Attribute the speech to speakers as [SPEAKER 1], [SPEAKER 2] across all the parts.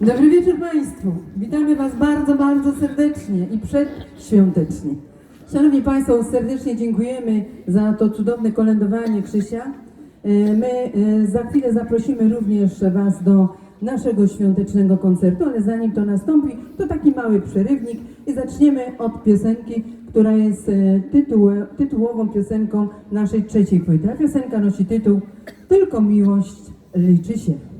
[SPEAKER 1] Dobry wieczór Państwu. Witamy Was bardzo, bardzo serdecznie i przedświątecznie. Szanowni Państwo, serdecznie dziękujemy za to cudowne kolędowanie Krzysia. E, my e, za chwilę zaprosimy również Was do naszego świątecznego koncertu, ale zanim to nastąpi, to taki mały przerywnik i zaczniemy od piosenki, która jest e, tytuł, tytułową piosenką naszej trzeciej płyty. Piosenka nosi tytuł Tylko miłość liczy się.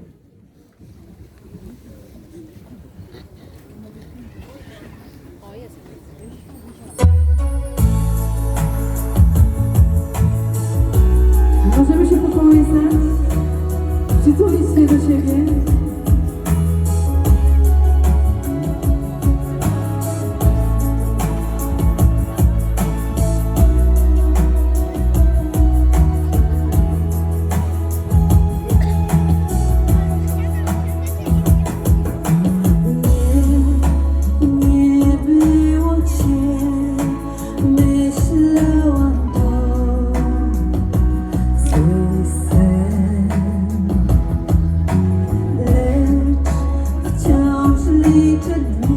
[SPEAKER 2] need to
[SPEAKER 1] know.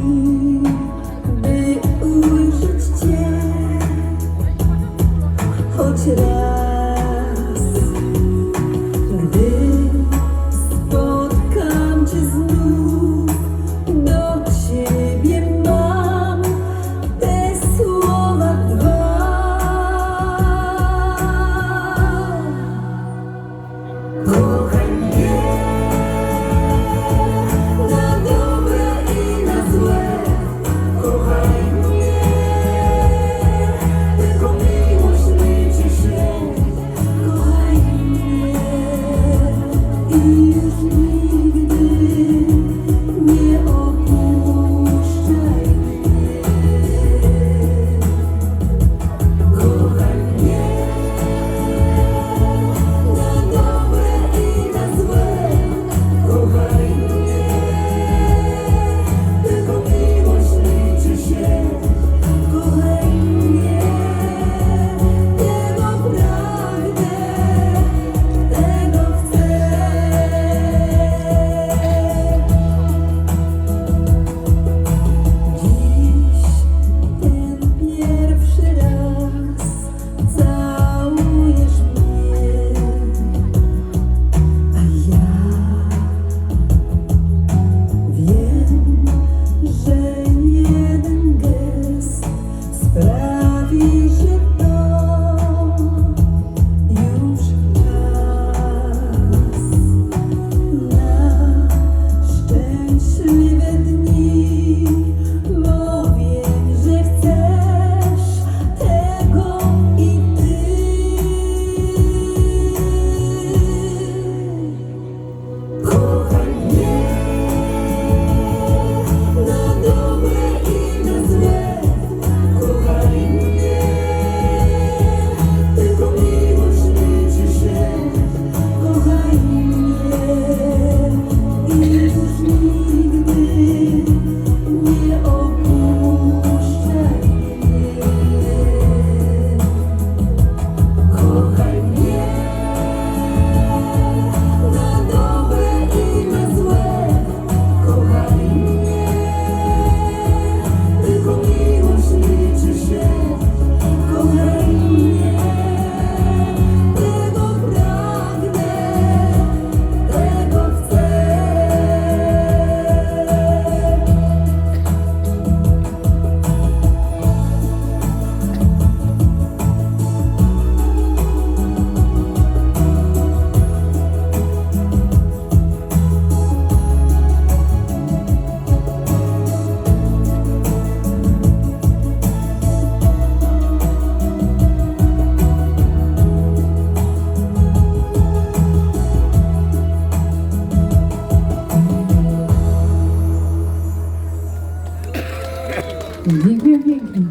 [SPEAKER 1] мне.